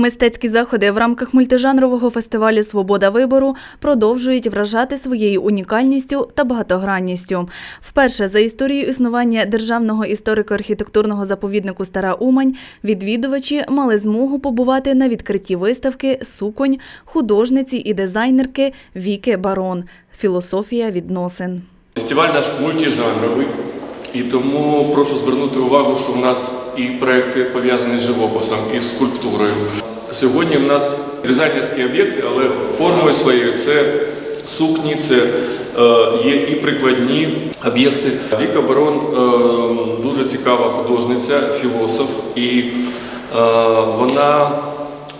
Мистецькі заходи в рамках мультижанрового фестивалю Свобода вибору продовжують вражати своєю унікальністю та багатогранністю. Вперше за історією існування державного історико-архітектурного заповіднику Стара Умань відвідувачі мали змогу побувати на відкритті виставки Суконь художниці і дизайнерки Віки Барон. Філософія відносин. Фестиваль наш мультижанровий, і тому прошу звернути увагу, що в нас і проекти пов'язані з живописом, і з скульптурою. Сьогодні в нас дизайнерські об'єкти, але формою своєю це сукні, це е, є і прикладні об'єкти. Віка Барон е, дуже цікава художниця, філософ, і е, вона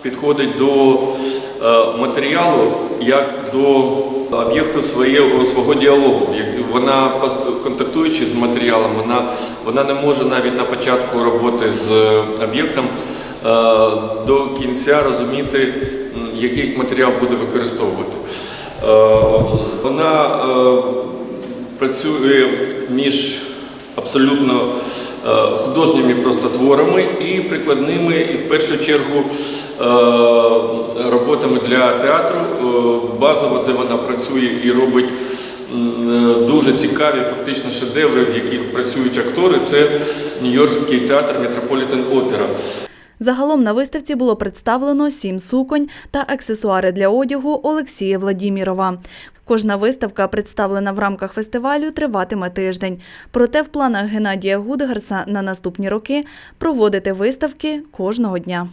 підходить до матеріалу як до об'єкту своєго свого діалогу. Вона контактуючи з матеріалом, вона, вона не може навіть на початку роботи з об'єктом е, до кінця розуміти, який матеріал буде використовувати. Е, Вона е, працює між абсолютно е, художніми просто творами і прикладними, і в першу чергу е, роботами для театру, е, базово, де вона працює і робить е, дуже цікаві фактично шедеври, в яких працюють актори. Це Нью-Йоркський театр Метрополітен Опера. Загалом на виставці було представлено сім суконь та аксесуари для одягу Олексія Владімірова. Кожна виставка, представлена в рамках фестивалю, триватиме тиждень. Проте в планах Геннадія Гудгарца на наступні роки проводити виставки кожного дня.